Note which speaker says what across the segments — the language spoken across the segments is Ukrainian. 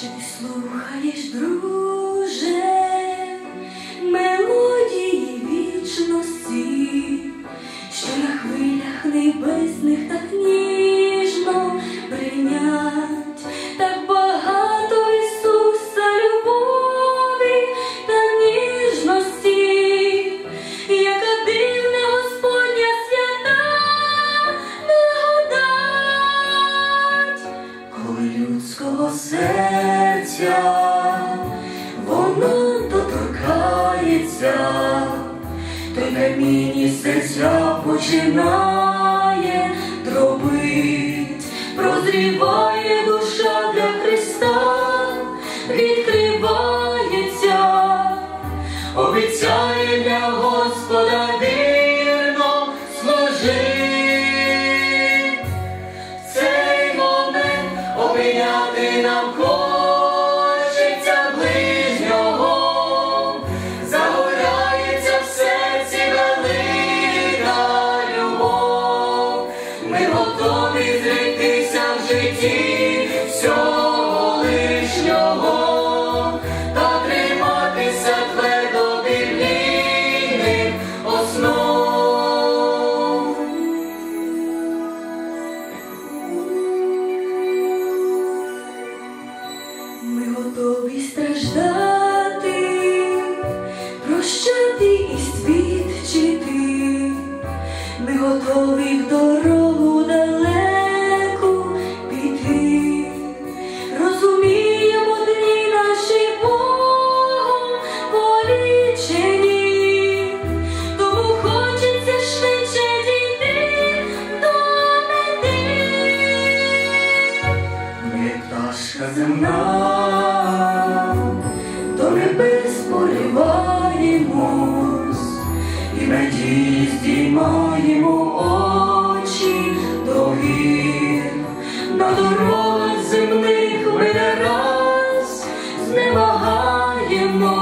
Speaker 1: Чи ти слухаєш, друже, доторкається, то камінні серця починає дробить, прозріває готові зректися в житті всього лишнього та триматися твердо біблійних основ. Ми готові страждати, прощати і свідчити. Ми готові в дорогу земна, до небес пориваємось, і надії здіймаємо очі до гір, на дорогах земних ми не раз знемагаємо,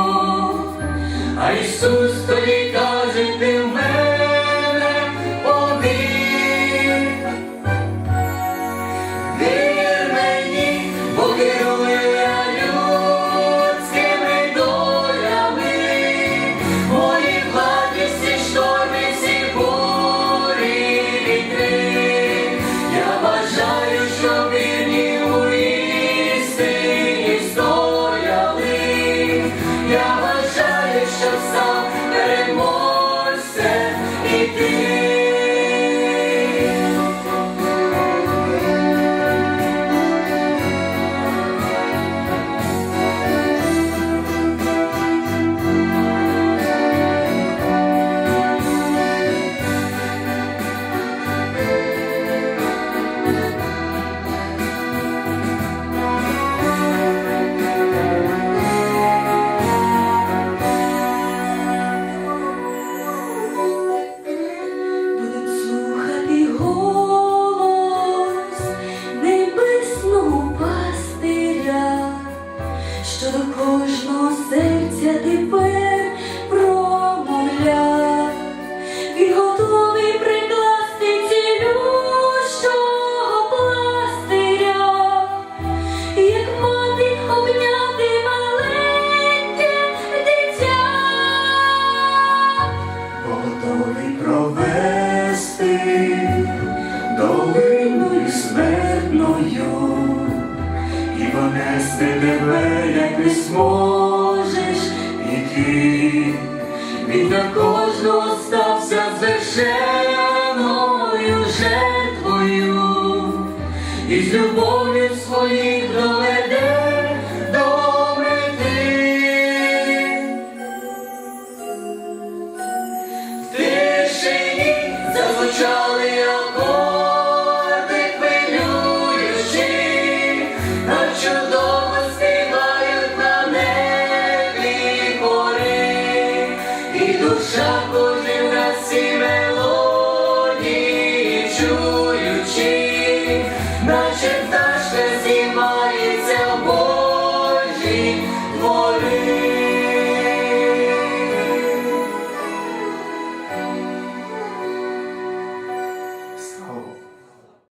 Speaker 1: а Ісус тоді кожного серця промовляє. І понести тебе, як не зможеш іти. Він для кожного стався звершеною жертвою і з любов'ю своїх glory.